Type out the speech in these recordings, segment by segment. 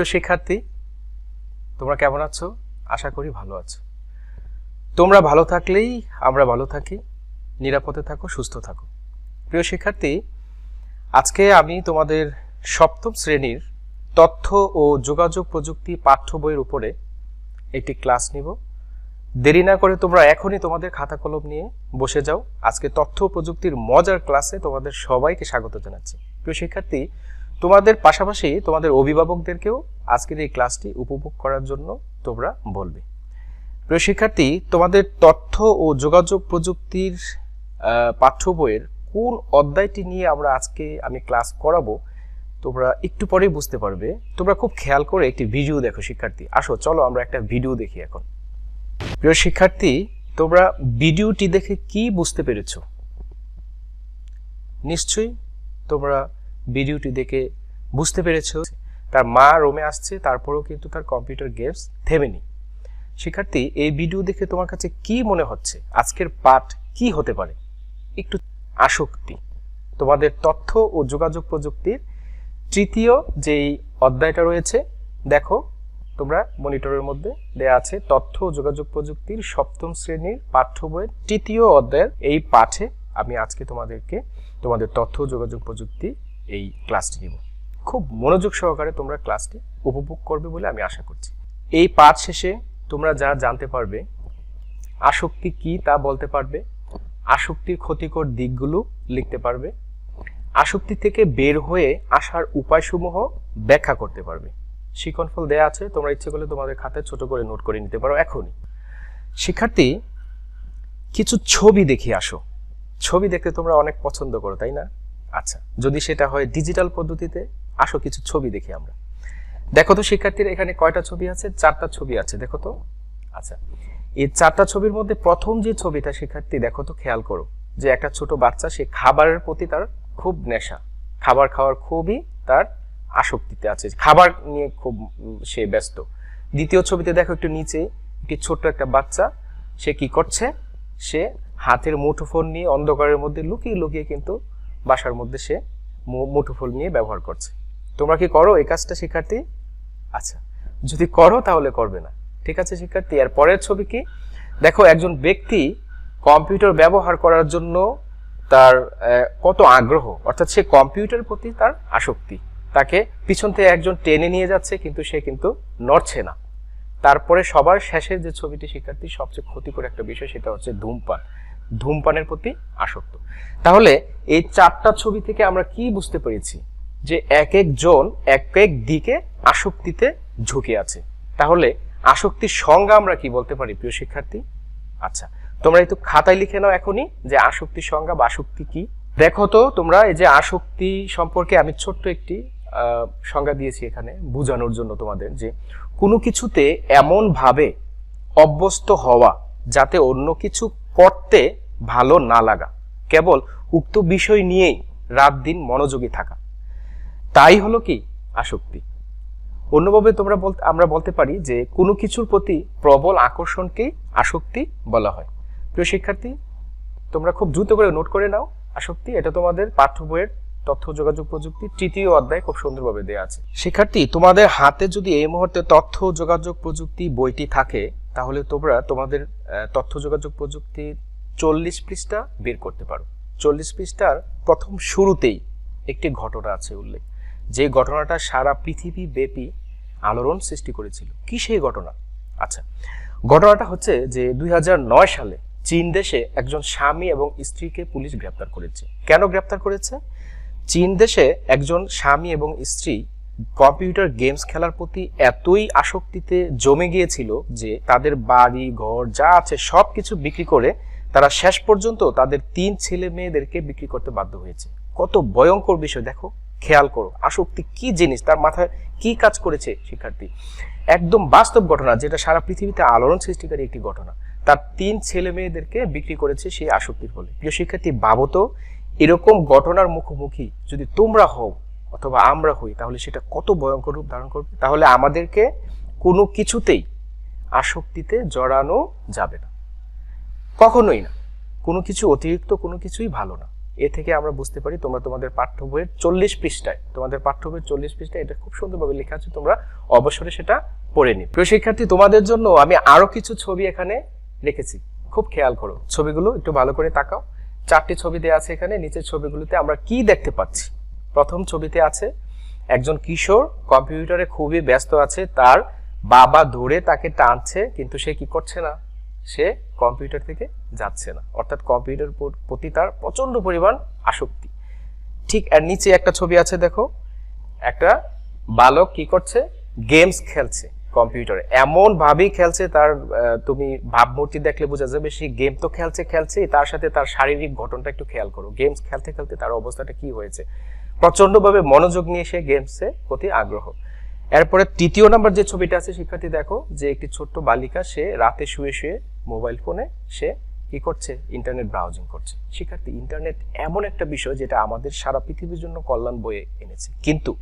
প্রিয় শিক্ষার্থী, তোমরা কেমন আছো? আশা করি ভালো আছো। তোমরা ভালো থাকলেই আমরা ভালো থাকি, নিরাপদে থাকো, সুস্থ থাকো। প্রিয় শিক্ষার্থী, আজকে আমি তোমাদের সপ্তম শ্রেণির তথ্য ও যোগাযোগ প্রযুক্তি পাঠ্য বইয়ের উপরে একটি ক্লাস নিব। দেরি না করে তোমরা এখনই তোমাদের খাতা কলম নিয়ে বসে যাও। আজকে তথ্য প্রযুক্তির মজার ক্লাসে তোমাদের সবাইকে স্বাগত জানাচ্ছি। প্রিয় শিক্ষার্থী তোমাদের পাশাপাশি তোমাদের অভিভাবকদেরকেও আজকের এই ক্লাসটি উপভোগ করার জন্য তোমরা বলবে। প্রিয় শিক্ষার্থী, তোমাদের তথ্য ও যোগাযোগ প্রযুক্তির পাঠ্য বইয়ের কোন অধ্যায়টি নিয়ে আমরা আজকে আমি ক্লাস করাবো, তোমরা একটু পরেই বুঝতে পারবে। তোমরা খুব খেয়াল করে একটি ভিডিও দেখো শিক্ষার্থী। আসো, চলো আমরা একটা ভিডিও দেখি এখন। প্রিয় শিক্ষার্থী, তোমরা ভিডিওটি দেখে কি বুঝতে পেরেছ? নিশ্চয়ই তোমরা ভিডিওটি দেখে বুঝতে পেরেছ, তার মা রোমে আসছে, তারপরেও কিন্তু তার কম্পিউটার গেমস থেমেনি। শিক্ষার্থী, এই ভিডিও দেখে তোমার কাছে কি মনে হচ্ছে? আজকের পাঠ কি হতে পারে? একটু আসক্তি। তোমাদের তথ্য ও যোগাযোগ প্রযুক্তির তৃতীয় যেই অধ্যায়টা রয়েছে, দেখো, তোমরা মনিটরের মধ্যে দেয়া আছে, তথ্য ও যোগাযোগ প্রযুক্তির সপ্তম শ্রেণির পাঠ্য বইয়ের তৃতীয় অধ্যায়ের এই পাঠে আমি আজকে তোমাদেরকে, তোমাদের তথ্য ও যোগাযোগ প্রযুক্তি এই ক্লাসটি নিব। খুব মনোযোগ সহকারে তোমরা ক্লাসটি উপভোগ করবে বলে আমি আশা করছি। এই পাঠ শেষে তোমরা যা জানতে পারবে, আসক্তি কি তা বলতে পারবে, আসক্তির ক্ষতিকর দিকগুলো লিখতে পারবে, আসক্তি থেকে বের হয়ে আসার উপায়সমূহ ব্যাখ্যা করতে পারবে। শিক্ষণফল দেয়া আছে, তোমরা ইচ্ছে করলে তোমাদের খাতায় ছোট করে নোট করে নিতে পারো এখনই। শিক্ষার্থী, কিছু ছবি দেখে আসো। ছবি দেখতে তোমরা অনেক পছন্দ করো, তাই না? আচ্ছা যদি সেটা হয় ডিজিটাল পদ্ধতিতে, আসো কিছু ছবি দেখি আমরা। দেখো তো শিক্ষার্থীর এখানে কয়টা ছবি আছে? চারটা ছবি আছে, দেখো তো। আচ্ছা এই চারটা ছবির মধ্যে প্রথম যে ছবিটা শিক্ষার্থী, দেখো তো, খেয়াল করো, যে একটা ছোট বাচ্চা, সে খাবারের প্রতি তার খুব নেশা। খাবার খাওয়ার খুবই তার আসক্তিতে আছে। খাবার নিয়ে খুব সে ব্যস্ত। দ্বিতীয় ছবিতে দেখো একটু নিচে, একটি ছোট্ট একটা বাচ্চা, সে কি করছে? সে হাতের মুঠোফোন নিয়ে অন্ধকারের মধ্যে লুকিয়ে লুকিয়ে কিন্তু বাসার মধ্যে সে মুঠোফোন নিয়ে ব্যবহার করছে। তোমরা কি করো? এই কাজটা শিক্ষার্থী? আচ্ছা যদি করো তাহলে করবে না। ঠিক আছে শিক্ষার্থী? আর পরের ছবি কি? দেখো, একজন ব্যক্তি কম্পিউটার ব্যবহার করার জন্য তার কত আগ্রহ। অর্থাৎ সে কম্পিউটার প্রতি তার আসক্তি। তাকে পিছন থেকে একজন টেনে নিয়ে যাচ্ছে, কিন্তু সে কিন্তু নড়ছে না। তারপরে সবার শেষের যে ছবিটি শিক্ষার্থী সবচেয়ে ক্ষতিকর একটা বিষয়, সেটা হচ্ছে ধূমপান। ধূমপানের প্রতি আসক্ত। তাহলে এই চারটা ছবি থেকে আমরা কি বুঝতে পেরেছি? যে এক একজন এক এক দিকে আসক্তিতে ঝুঁকে আছে। তাহলে আসক্তির সংজ্ঞা আমরা কি বলতে পারি প্রিয় শিক্ষার্থী? আচ্ছা তোমরা একটু খাতায় লিখে নাও এখনই যে আসক্তির সংজ্ঞা বা আসক্তি কি। দেখো তো, তোমরা এই যে আসক্তি সম্পর্কে আমি ছোট্ট একটি সংজ্ঞা দিয়েছি এখানে বোঝানোর জন্য তোমাদের যে কোনো কিছুতে এমন ভাবে অভ্যস্ত হওয়া যাতে অন্য কিছু করতে ভালো না লাগা। কেবল উক্ত বিষয় নিয়েই রাত দিন মনোযোগী থাকা। তাই হলো কি আসক্তি। অন্যভাবে তোমরা বলতে আমরা বলতে পারি যে কোনো কিছুর প্রতি প্রবল আকর্ষণকেই আসক্তি বলা হয়। প্রিয় শিক্ষার্থী, তোমরা খুব দ্রুত করে নোট করে নাও আসক্তি। এটা তোমাদের পাঠ্য বইয়ের তথ্য, যোগাযোগ প্রযুক্তি তৃতীয় অধ্যায় খুব সুন্দরভাবে দেওয়া আছে। শিক্ষার্থী, তোমাদের হাতে যদি এই মুহূর্তে তথ্য, যোগাযোগ প্রযুক্তি বইটি থাকে তাহলে তোমরা তোমাদের তথ্য যোগাযোগ প্রযুক্তির চল্লিশ পৃষ্ঠা বের করতে পারো। চল্লিশ পৃষ্ঠার প্রথম শুরুতেই একটি ঘটনা আছে উল্লেখ। যে ঘটনাটা সারা পৃথিবী ব্যাপী আলোড়ন সৃষ্টি করেছিল। কি সেই ঘটনা? আচ্ছা ঘটনাটা হচ্ছে যে দুই হাজার নয় সালে চীন দেশে একজন স্বামী এবং স্ত্রীকে পুলিশ গ্রেপ্তার করেছে। কেন গ্রেপ্তার করেছে? চীন দেশে একজন স্বামী এবং স্ত্রী কম্পিউটার গেমস খেলার প্রতি এতই আসক্তিতে জমে গিয়েছিল যে তাদের বাড়ি, ঘর, যা আছে সব কিছু বিক্রি করে তারা শেষ পর্যন্ত তাদের তিন ছেলে মেয়েদেরকে বিক্রি করতে বাধ্য হয়েছে। কত ভয়ঙ্কর বিষয়, দেখো। খেয়াল করো, আসক্তি কি জিনিস, তার মাথায় কি কাজ করেছে শিক্ষার্থী? একদম বাস্তব ঘটনা, যেটা সারা পৃথিবীতে আলোড়ন সৃষ্টিকারী একটি ঘটনা। তার তিন ছেলে মেয়েদেরকে বিক্রি করেছে সেই আসক্তির ফলে। প্রিয় শিক্ষার্থী বাবত এরকম ঘটনার মুখোমুখি যদি তোমরা হও অথবা আমরা হই, তাহলে সেটা কত ভয়ঙ্কর রূপ ধারণ করবে? তাহলে আমাদেরকে কোনো কিছুতেই আসক্তিতে জড়ানো যাবে না। কখনোই না। কোনো কিছু অতিরিক্ত, কোনো কিছুই ভালো না। এ থেকে আমরা বুঝতে পারি তোমরা তোমাদের পাঠ্য বইয়ের চল্লিশ পৃষ্ঠায়, তোমাদের পাঠ্য বইয়ের চল্লিশ পৃষ্ঠায় এটা খুব সুন্দরভাবে লেখা আছে, তোমরা অবসরে সেটা পড়ে নি প্রিয় শিক্ষার্থী, তোমাদের জন্য আমি আরও কিছু ছবি এখানে রেখেছি। খুব খেয়াল করো, ছবিগুলো একটু ভালো করে তাকাও। চারটি ছবি দেওয়া আছে এখানে, নিচের ছবিগুলোতে আমরা কি দেখতে পাচ্ছি? প্রথম ছবিতে আছে একজন কিশোর, কম্পিউটারে খুবই ব্যস্ত আছে, তার বাবা ধরে তাকে টানছে, কিন্তু সে কি করছে না? সে কম্পিউটার থেকে যাচ্ছে না। অর্থাৎ কম্পিউটার প্রতি তার প্রচণ্ড পরিমাণ আসক্তি। ঠিক এর নিচে একটা ছবি আছে, দেখো। একটা বালক কি করছে? গেমস খেলছে কম্পিউটারে। এমন ভাবেই খেলছে তার তুমি ভাবমূর্তি দেখলে বোঝা যাবে, সে গেম তো খেলছে খেলছে, তার সাথে তার শারীরিক গঠনটা একটু খেয়াল করো। গেমস খেলতে খেলতে তার অবস্থাটা কি হয়েছে? প্রচন্ডভাবে মনোযোগ নিয়ে সে গেমসে প্রতি আগ্রহ। এরপরে তৃতীয় নাম্বার যে ছবিটা আছে, শিক্ষার্থী দেখো, যে একটি ছোট্ট বালিকা, সে রাতে শুয়ে শুয়ে মোবাইল ফোনে সে কি করছে? ইন্টারনেট ব্রাউজিং করছে। শিক্ষার্থী ইন্টারনেট এমন একটা বিষয় যেটা আমাদের সারা পৃথিবীর জন্য কল্যাণ বয়ে এনেছে। কিন্তু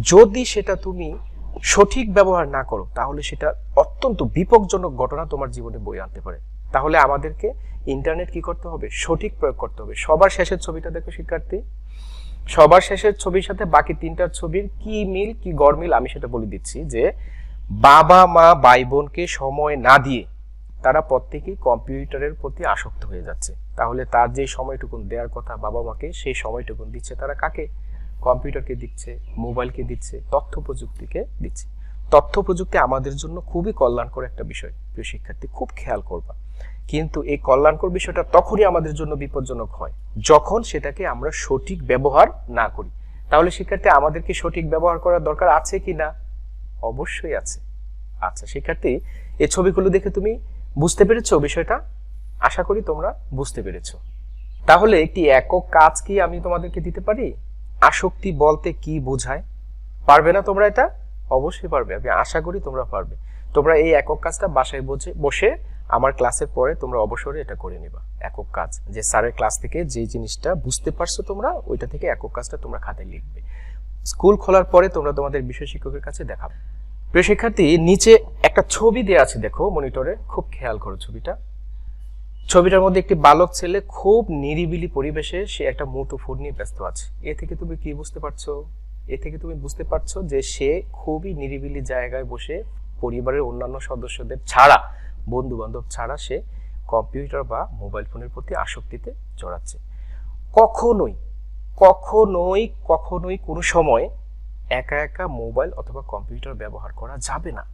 যদি সেটা তুমি সঠিক ব্যবহার না করো, তাহলে সেটা অত্যন্ত বিপজ্জনক ঘটনা তোমার জীবনে বয়ে আনতে পারে। তাহলে আমাদেরকে ইন্টারনেট কি করতে হবে? সঠিক প্রয়োগ করতে হবে। সবার শেষের ছবিটা দেখো, শিক্ষার্থী। সবার শেষের ছবির সাথে বাকি তিনটার ছবির কি মিল, কি গড়মিল আমি সেটা বলে দিচ্ছি যে বাবা, মা ভাই বোনকে সময় না দিয়ে তারা প্রত্যেকেই কম্পিউটারের প্রতি আসক্ত হয়ে যাচ্ছে। তাহলে তার যে সময়টুকুন দেওয়ার কথা বাবা মাকে, সেই সময়টুকুন দিচ্ছে তারা কাকে? কম্পিউটারকে দিচ্ছে, মোবাইলকে দিচ্ছে, তথ্য প্রযুক্তিকে দিচ্ছে। তথ্য প্রযুক্তি আমাদের জন্য খুবই কল্যাণকর একটা বিষয়। প্রিয় শিক্ষার্থী, খুব খেয়াল করবা। কিন্তু এই কল্যাণকর বিষয়টা তখনই আমাদের জন্য বিপজ্জনক হয়, যখন সেটাকে আমরা সঠিক ব্যবহার না করি। তাহলে শিক্ষার্থী আমাদেরকে সঠিক ব্যবহার করার দরকার আছে কি না? অবশ্যই আছে। আচ্ছা শিক্ষার্থী, এই ছবিগুলো দেখে তুমি বুঝতে পেরেছ বিষয়টা? আশা করি তোমরা বুঝতে পেরেছ। তাহলে একটি একক কাজ কি আমি তোমাদেরকে দিতে পারি? আসক্তি বলতে কি বোঝায়? পারবে না তোমরা এটা? অবশ্যই পারবে, আমি আশা করি তোমরা পারবে। তোমরা এই একক কাজটা বাসায় বসে বসে আমার ক্লাসের পরে তোমরা অবসরে এটা করে নিবা, একক কাজ। যে স্যারের ক্লাস থেকে যে জিনিসটা বুঝতে পারছ তোমরা, ওইটা থেকে একক কাজটা তোমরা খাতায় লিখবে। স্কুল খোলার পরে তোমরা তোমাদের বিষয় শিক্ষকের কাছে দেখাবে। প্রিয় শিক্ষার্থী, নিচে একটা ছবি দেওয়া আছে, দেখো মনিটরে, খুব খেয়াল করো ছবিটা। ছবিটার মধ্যে একটি বালক ছেলে খুব নিরিবিলি পরিবেশে সে একটা মুঠো ফোন নিয়ে ব্যস্ত আছে। এ থেকে তুমি কি বুঝতে পারছ? এ থেকে তুমি বুঝতে পারছ যে সে খুবই নিরিবিলি জায়গায় বসে পরিবারের অন্যান্য সদস্যদের ছাড়া বন্ধু বান্ধব ছাড়া সে কম্পিউটার বা মোবাইল ফোনের প্রতি আসক্তিতে জড়াচ্ছে। কখনোই কখনোই কখনোই কোনো সময় একা একা মোবাইল অথবা কম্পিউটার ব্যবহার করা যাবে না।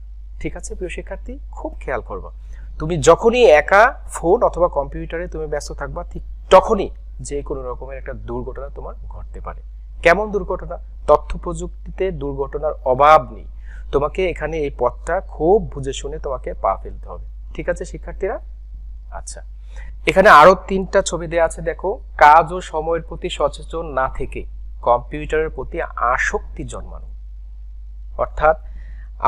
ঠিক আছে প্রিয় শিক্ষার্থী? খুব খেয়াল করবা। তুমি যখনই একা ফোন অথবা কম্পিউটারে তুমি ব্যস্ত থাকবা, ঠিক তখনই যে কোনো রকমের একটা দুর্ঘটনা তোমার ঘটতে পারে। কেমন দুর্ঘটনা? তথ্য প্রযুক্তিতে দুর্ঘটনার অভাব নেই। তোমাকে এখানে এই পথটা খুব বুঝে শুনে তোমাকে পা ফেলতে হবে। ঠিক আছে, শিক্ষার্থীরা? আচ্ছা। এখানে আরও তিনটা ছবি দেওয়া আছে, দেখো। কাজ ও সময়ের প্রতি সচেতন না থেকে কম্পিউটারের প্রতি আসক্তি জন্মানো। অর্থাৎ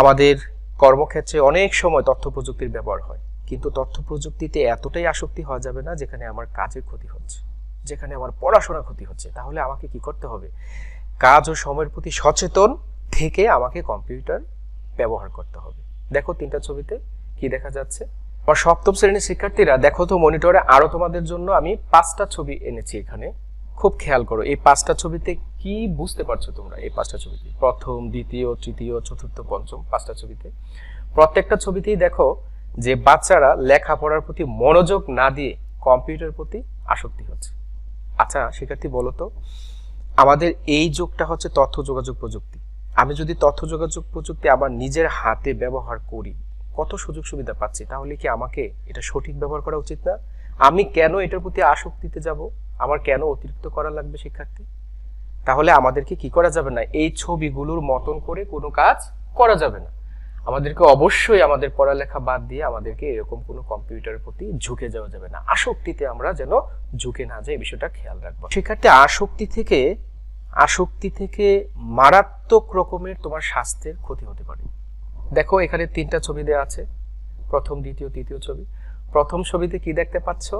আমাদের কর্মক্ষেত্রে অনেক সময় তথ্য প্রযুক্তির ব্যবহার হয়, কিন্তু তথ্য প্রযুক্তিতে এতটাই আসক্তি হওয়া যাবে না যেখানে আমার কাজের ক্ষতি হচ্ছে, যেখানে আমার পড়াশোনার ক্ষতি হচ্ছে। তাহলে আমাকে কি করতে হবে? কাজ ও সময়ের প্রতি সচেতন থেকে আমাকে কম্পিউটার ব্যবহার করতে হবে। দেখো তিনটা ছবিতে। কি দেখা যাচ্ছে? আমার সপ্তম শ্রেণির শিক্ষার্থীরা, দেখো তো মনিটরে আরও তোমাদের জন্য আমি পাঁচটা ছবি এনেছি এখানে। খুব খেয়াল করো, এই পাঁচটা ছবিতে কি বুঝতে পারছ তোমরা? এই পাঁচটা ছবিতে, প্রথম, দ্বিতীয়, তৃতীয়, চতুর্থ, পঞ্চম, পাঁচটা ছবিতে। প্রত্যেকটা ছবিতেই দেখো যে বাচ্চারা লেখাপড়ার প্রতি মনোযোগ না দিয়ে কম্পিউটার প্রতি আসক্তি হচ্ছে। আচ্ছা শিক্ষার্থী বলো তো, আমাদের এই যুগটা হচ্ছে তথ্য যোগাযোগ প্রযুক্তি। আমি যদি তথ্য যোগাযোগ প্রযুক্তি আমার নিজের হাতে ব্যবহার করি কত সুযোগ সুবিধা পাচ্ছি, তাহলে কি আমাকে এটা সঠিক ব্যবহার করা উচিত না? আমি কেন এটার প্রতি আসক্তিতে যাব? আমার কেন অতিরিক্ত করা লাগবে শিক্ষার্থী? তাহলে আমাদেরকে কি করা যাবে না? এই ছবিগুলোর মতন করে কোনো কাজ করা যাবে না। আমাদেরকে অবশ্যই আমাদের পড়ালেখা বাদ দিয়ে আমাদেরকে এরকম কোনো কম্পিউটারের প্রতি ঝুঁকে যাওয়া যাবে না। আসক্তিতে আমরা যেন ঝুঁকে না যাই বিষয়টা খেয়াল রাখব। শিক্ষার্থী, আসক্তি থেকে আসক্তি থেকে মারাত্মক রকমের তোমার স্বাস্থ্যের ক্ষতি হতে পারে। দেখো, এখানে তিনটা ছবি দেওয়া আছে। প্রথম, দ্বিতীয়, তৃতীয় ছবি। প্রথম ছবিতে কি দেখতে পাচ্ছ?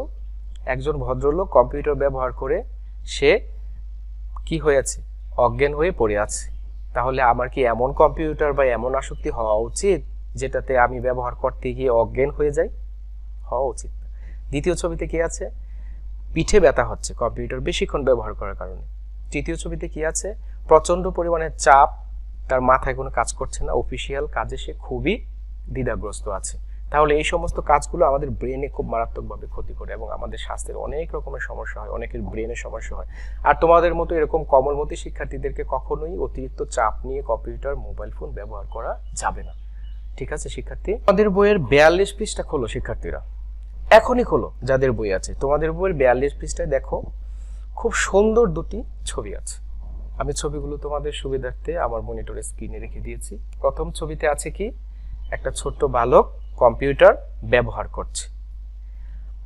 একজন ভদ্রলোক কম্পিউটার ব্যবহার করে সে কি হয়েছে? অজ্ঞান হয়ে পড়ে আছে। তাহলে আমার কি এমন কম্পিউটার বা এমন আসক্তি হওয়া উচিত যেটাতে আমি ব্যবহার করতে গিয়ে অজ্ঞান হয়ে যাই? হওয়া উচিত দ্বিতীয় ছবিতে কি আছে? পিঠে ব্যথা হচ্ছে কম্পিউটার বেশিক্ষণ ব্যবহার করার কারণে। তৃতীয় ছবিতে কি আছে? প্রচণ্ড পরিমাণে চাপ তার মাথায় কোনো কাজ করছে না অফিসিয়াল কাজে সে খুবই দ্বিধাগ্রস্ত আছে। তাহলে এই সমস্ত কাজগুলো আমাদের ব্রেনে খুব মারাত্মকভাবে ক্ষতি করে এবং আমাদের স্বাস্থ্যের অনেক রকমের সমস্যা হয়, অনেকের ব্রেনের সমস্যা হয়। আর তোমাদের মতো এরকম কমলমতি শিক্ষার্থীদেরকে কখনোই অতিরিক্ত চাপ নিয়ে কম্পিউটার মোবাইল ফোন ব্যবহার করা যাবে না। ঠিক আছে শিক্ষার্থী? আমাদের বইয়ের বিয়াল্লিশ পৃষ্ঠা খোলো শিক্ষার্থীরা। এখনই খোলো, যাদের বই আছে। তোমাদের বইয়ের বিয়াল্লিশ পৃষ্ঠায় দেখো, খুব সুন্দর দুটি ছবি আছে। আমি ছবিগুলো তোমাদের সুবিধার্থে আমার মনিটরে স্ক্রিনে রেখে দিয়েছি। প্রথম ছবিতে আছে কি? একটা ছোট্ট বালক কম্পিউটার ব্যবহার করছে।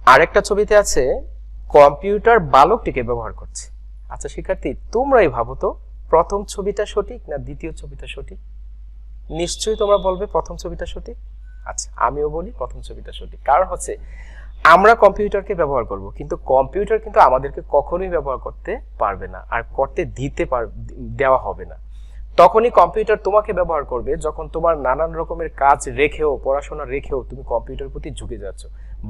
আরেকটা ছবিতে আছে কম্পিউটার বালকটিকে ব্যবহার করছে। আচ্ছা শিক্ষার্থী, তোমরাই ভাবো তো, প্রথম ছবিটা সঠিক না দ্বিতীয় ছবিটা সঠিক? নিশ্চয়ই তোমরা বলবে প্রথম ছবিটা সঠিক? আচ্ছা আমিও বলি প্রথম ছবিটা সঠিক। কারণ হচ্ছে আমরা কম্পিউটারকে ব্যবহার করব, কিন্তু কম্পিউটার কিন্তু আমাদেরকে কখনোই ব্যবহার করতে পারবে না আর করতে দিতে পার, দেওয়া হবে না। তখনই কম্পিউটার তোমাকে ব্যবহার করবে যখন তোমার নানান রকমের কাজ রেখেও, পড়াশোনা রেখেও তুমি কম্পিউটার প্রতি ঝুঁকে যাচ্ছ।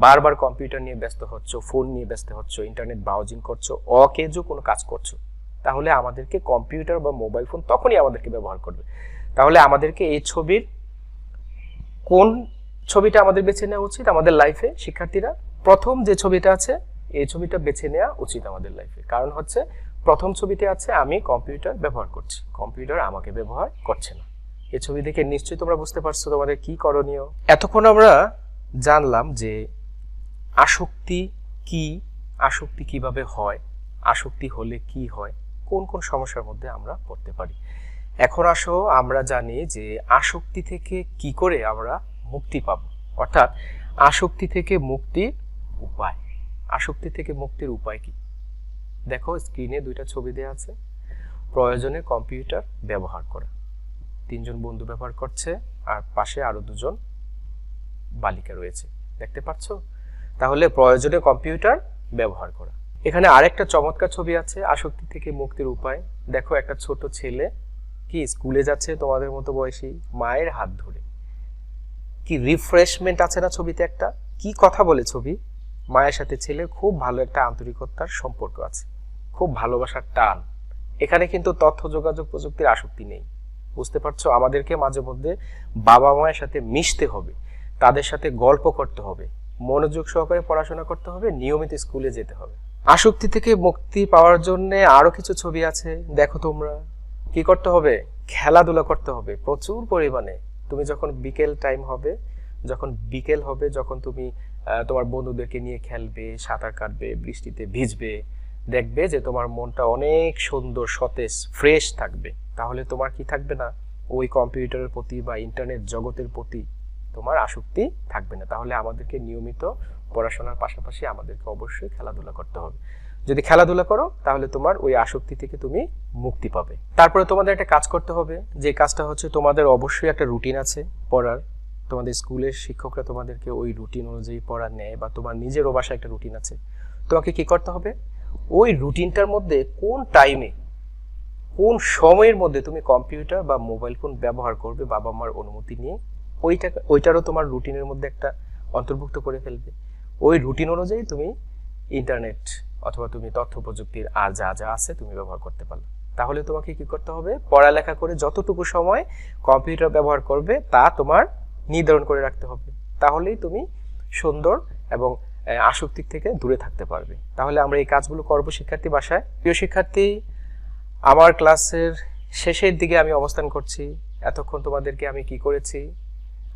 বারবার কম্পিউটার নিয়ে ব্যস্ত হচ্ছ, ফোন নিয়ে ব্যস্ত হচ্ছ, ইন্টারনেট ব্রাউজিং করছ অকেজও কোনো কাজ করছ, তাহলে আমাদেরকে কম্পিউটার বা মোবাইল ফোন তখনই আমাদেরকে ব্যবহার করবে। তাহলে আমাদেরকে এই ছবির কোন ছবিটা আমাদের বেছে নেওয়া উচিত আমাদের লাইফে শিক্ষার্থীরা। প্রথম যে ছবিটা আছে, এই ছবিটা বেছে নেওয়া উচিত আমাদের লাইফে কারণ হচ্ছে, প্রথম ছবিতে আছে, আমি কম্পিউটার ব্যবহার করছি। কম্পিউটার আমাকে ব্যবহার করছে না। এই ছবি দেখে নিশ্চয়ই তোমরা বুঝতে পারছ তোমাদের কি করণীয়। এতক্ষণ আমরা জানলাম যে, আসক্তি কি? আসক্তি কীভাবে হয়? আসক্তি হলে কি হয়? কোন কোন সমস্যার মধ্যে আমরা পড়তে পারি? এখন আসো, আমরা জানি যে, আসক্তি থেকে কি করে আমরা মুক্তি পাব। অর্থাৎ আসক্তি থেকে মুক্তির উপায়। আসক্তি থেকে মুক্তির উপায় কি? দেখো স্ক্রিনে দুইটা ছবি দেওয়া আছে। প্রয়োজনে কম্পিউটার ব্যবহার করা। তিনজন বন্ধু ব্যবহার করছে, আর পাশে আরও দুজন বালিকা রয়েছে। দেখতে পাচ্ছ? তাহলে প্রয়োজনে কম্পিউটার ব্যবহার করা। এখানে আরেকটা চমৎকার ছবি আছে, আসক্তি থেকে মুক্তির উপায়। দেখো, একটা ছোট ছেলে কি, স্কুলে যাচ্ছে তোমাদের মতো বয়সী, মায়ের হাত ধরে। কি রিফ্রেশমেন্ট আছে না ছবিতে একটা? কি কথা বলে ছবি? মায়ের সাথে ছেলে খুব ভালো একটা আন্তরিকতার সম্পর্ক আছে। খুব ভালোবাসার টান। এখানে কিন্তু তথ্য, যোগাযোগ প্রযুক্তির আসক্তি নেই। বুঝতে পারছ? আমাদেরকে মাঝে মধ্যে বাবা মায়ের সাথে মিশতে হবে। তাদের সাথে গল্প করতে হবে। মনোযোগ সহকারে পড়াশোনা করতে হবে। নিয়মিত স্কুলে যেতে হবে। আসক্তি থেকে মুক্তি পাওয়ার জন্য আরও কিছু ছবি আছে। দেখো তোমরা। কি করতে হবে? খেলাধুলা করতে হবে প্রচুর পরিমাণে। তুমি যখন বিকেল টাইম হবে, যখন বিকেল হবে, যখন তুমি তোমার বন্ধুদেরকে নিয়ে খেলবে, সাঁতার কাটবে, বৃষ্টিতে ভিজবে, দেখবে যে তোমার মনটা অনেক সুন্দর, সতেজ ফ্রেশ থাকবে। তাহলে তোমার কি থাকবে না? ওই কম্পিউটারের প্রতি বা ইন্টারনেট জগতের প্রতি তোমার আসক্তি থাকবে না। তাহলে আমাদেরকে নিয়মিত পড়াশোনার পাশাপাশি আমাদেরকে অবশ্যই খেলাধুলা করতে হবে। যদি খেলাধুলা করো, তাহলে তোমার ওই আসক্তি থেকে তুমি মুক্তি পাবে। তারপরে তোমাদের একটা কাজ করতে হবে, যে কাজটা হচ্ছে তোমাদের অবশ্যই একটা রুটিন আছে পড়ার। তোমাদের স্কুলের শিক্ষকরা তোমাদেরকে ওই রুটিন অনুযায়ী পড়া নেয় বা তোমার নিজেরও বাসায় একটা রুটিন আছে। তোমাকে কি করতে হবে? ওই রুটিনটার মধ্যে কোন টাইমে কোন সময়ের মধ্যে তুমি কম্পিউটার বা মোবাইল ফোন ব্যবহার করবে বাবা মার অনুমতি নিয়ে, ওইটা, ওইটারও তোমার রুটিনের মধ্যে একটা অন্তর্ভুক্ত করে ফেলবে। ওই রুটিন অনুযায়ী তুমি ইন্টারনেট অথবা তুমি তথ্য প্রযুক্তির আর যা যা আছে তুমি ব্যবহার করতে পারো তাহলে তোমাকে কি করতে হবে? পড়ালেখা করে যতটুকু সময় কম্পিউটার ব্যবহার করবে তা তোমার নির্ধারণ করে রাখতে হবে। তাহলেই তুমি সুন্দর এবং আহ, আসক্তি থেকে দূরে থাকতে পারবে। তাহলে আমরা এই কাজগুলো করব শিক্ষার্থী বাসায়। প্রিয় শিক্ষার্থী আমার ক্লাসের শেষের দিকে আমি অবস্থান করছি। এতক্ষণ তোমাদেরকে আমি কি করেছি?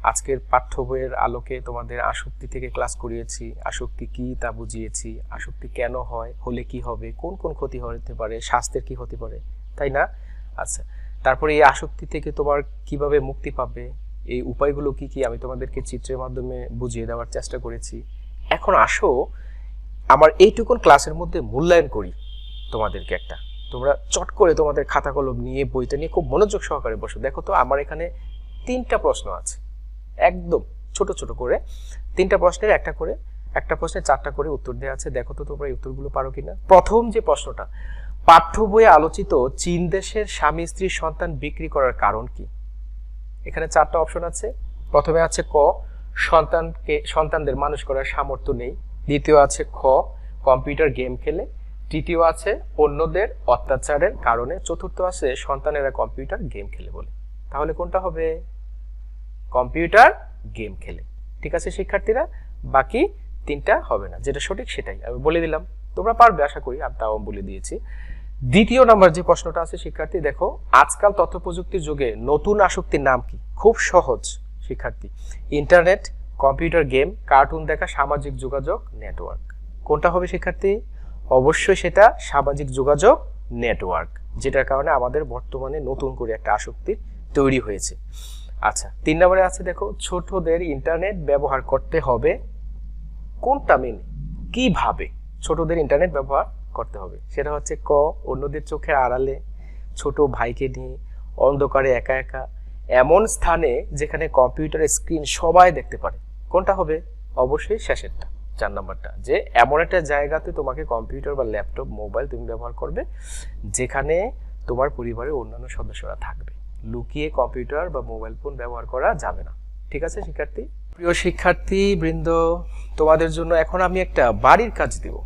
আজকের পাঠ্য বইয়ের আলোকে তোমাদের আসক্তি থেকে ক্লাস করিয়েছি। আসক্তি কি তা বুঝিয়েছি। আসক্তি কেন হয়? হলে কি হবে? কোন কোন ক্ষতি হতে পারে? স্বাস্থ্যের কি হতে পারে? তাই না? আচ্ছা তারপরে এই আসক্তি থেকে তোমার কীভাবে মুক্তি পাবে? এই উপায়গুলো কি কি? আমি তোমাদেরকে চিত্রের মাধ্যমে বুঝিয়ে দেওয়ার চেষ্টা করেছি। এখন আসো, আমার এইটুকুন ক্লাসের মধ্যে মূল্যায়ন করি তোমাদেরকে একটা। তোমরা চট করে তোমাদের খাতা কলম নিয়ে বইটা নিয়ে খুব মনোযোগ সহকারে বসো। দেখো তো, আমার এখানে তিনটা প্রশ্ন আছে। একদম ছোট ছোট করে। তিনটা প্রশ্নের একটা করে, একটা প্রশ্নের চারটা করে উত্তর দেওয়া আছে। দেখো তো তোমরা উত্তরগুলো পারো কিনা। প্রথম যে প্রশ্নটা, পাঠ্য বইয়ে আলোচিত চীন দেশের স্বামী স্ত্রীর সন্তান বিক্রি করার কারণ কি? এখানে চারটা অপশন আছে। প্রথমে আছে ক, সন্তানকে, সন্তানদের মানুষ করার সামর্থ্য নেই। দ্বিতীয় আছে খ, কম্পিউটার গেম খেলে। তৃতীয় আছে অন্যদের অত্যাচারের কারণে। চতুর্থ আছে সন্তানেরা কম্পিউটার গেম খেলে বলে। তাহলে কোনটা হবে? কম্পিউটার গেম খেলে। ঠিক আছে শিক্ষার্থীরা? বাকি তিনটা হবে না। যেটা সঠিক সেটাই। আমি বলে দিলাম। তোমরা পারবে, আশা করি। আমি তাও বলে দিয়েছি। দ্বিতীয় নাম্বার যে প্রশ্নটা আছে, শিক্ষার্থী, দেখো, আজকাল তথ্য প্রযুক্তির যুগে নতুন আসক্তির নাম কি? খুব সহজ, শিক্ষার্থী। ইন্টারনেট, কম্পিউটার গেম, কার্টুন দেখা, সামাজিক যোগাযোগ, নেটওয়ার্ক। কোনটা হবে শিক্ষার্থী? অবশ্যই সেটা সামাজিক যোগাযোগ, নেটওয়ার্ক, যেটার কারণে আমাদের বর্তমানে নতুন করে একটা আসক্তি তৈরি হয়েছে। আচ্ছা তিন নম্বরে আছে দেখো, ছোটদের ইন্টারনেট ব্যবহার করতে হবে। কোনটা মেনে কীভাবে ছোটদের ইন্টারনেট ব্যবহার করতে হবে? সেটা হচ্ছে ক, অন্যদের চোখের আড়ালে, ছোট ভাইকে নিয়ে, অন্ধকারে একা একা। এমন স্থানে যেখানে কম্পিউটারের স্ক্রিন সবাই দেখতে পারে। কোনটা হবে? অবশ্যই শেষেরটা, চার নাম্বারটা। যে এমন একটা জায়গাতে তোমাকে কম্পিউটার বা ল্যাপটপ মোবাইল তুমি ব্যবহার করবে, যেখানে তোমার পরিবারের অন্যান্য সদস্যরা থাকবে। লুকিয়ে কম্পিউটার বা মোবাইল ফোন ব্যবহার করা যাবে না। ঠিক আছে, শিক্ষার্থী? প্রিয় শিক্ষার্থী, বৃন্দ, তোমাদের জন্য এখন আমি একটা বাড়ির কাজ দেব।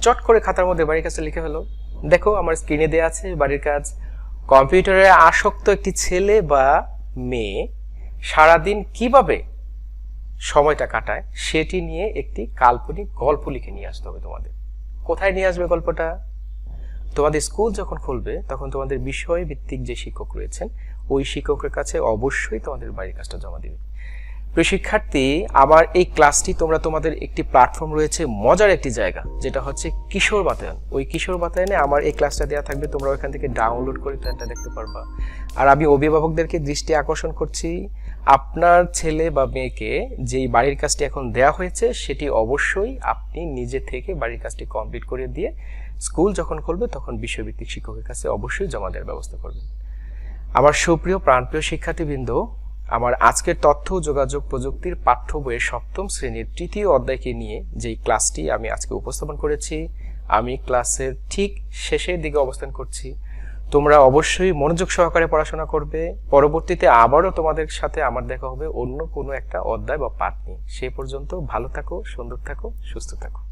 চট করে খাতার মধ্যে বাড়ির কাজটা লিখে ফেলো। দেখো, আমার স্ক্রিনে দেওয়া আছে বাড়ির কাজ। কম্পিউটারে আসক্ত একটি ছেলে বা মেয়ে সারাদিন কীভাবে সময়টা কাটায়, সেটি নিয়ে একটি কাল্পনিক গল্প লিখে নিয়ে আসতে হবে তোমাদের। কোথায় নিয়ে আসবে গল্পটা? তোমাদের স্কুল যখন খুলবে, তখন তোমাদের বিষয় ভিত্তিক যে শিক্ষক রয়েছেন, ওই শিক্ষকের কাছে অবশ্যই তোমাদের বাড়ির কাজটা জমা দিবে। প্রিয় শিক্ষার্থী, আমার এই ক্লাসটি তোমরা তোমাদের একটি প্ল্যাটফর্ম রয়েছে, মজার একটি জায়গা, যেটা হচ্ছে কিশোর বাতায়ন। ওই কিশোর বাতায়নে আমার এই ক্লাসটা দেওয়া থাকবে, তোমরা ওইখান থেকে ডাউনলোড করে প্ল্যানটা দেখতে পারবা। আর আমি অভিভাবকদেরকে দৃষ্টি আকর্ষণ করছি আপনার ছেলে বা মেয়েকে যেই বাড়ির কাজটি এখন দেওয়া হয়েছে, সেটি অবশ্যই আপনি নিজে থেকে বাড়ির কাজটি কমপ্লিট করে দিয়ে স্কুল যখন খুলবে, তখন বিষয়ভিত্তিক শিক্ষকের কাছে অবশ্যই জমা দেওয়ার ব্যবস্থা করবেন। আমার সুপ্রিয় প্রাণপ্রিয় শিক্ষার্থীবৃন্দ, আমার আজকের তথ্য যোগাযোগ প্রযুক্তির পাঠ্য বইয়ের সপ্তম শ্রেণির তৃতীয় অধ্যায়কে নিয়ে যেই ক্লাসটি আমি আজকে উপস্থাপন করেছি, আমি ক্লাসের ঠিক শেষের দিকে অবস্থান করছি। তোমরা অবশ্যই মনোযোগ সহকারে পড়াশোনা করবে। পরবর্তীতে আবারও তোমাদের সাথে আমার দেখা হবে অন্য কোনো একটা অধ্যায় বা পাঠ নিয়ে। সে পর্যন্ত ভালো থাকো, সুন্দর থাকো, সুস্থ থাকো।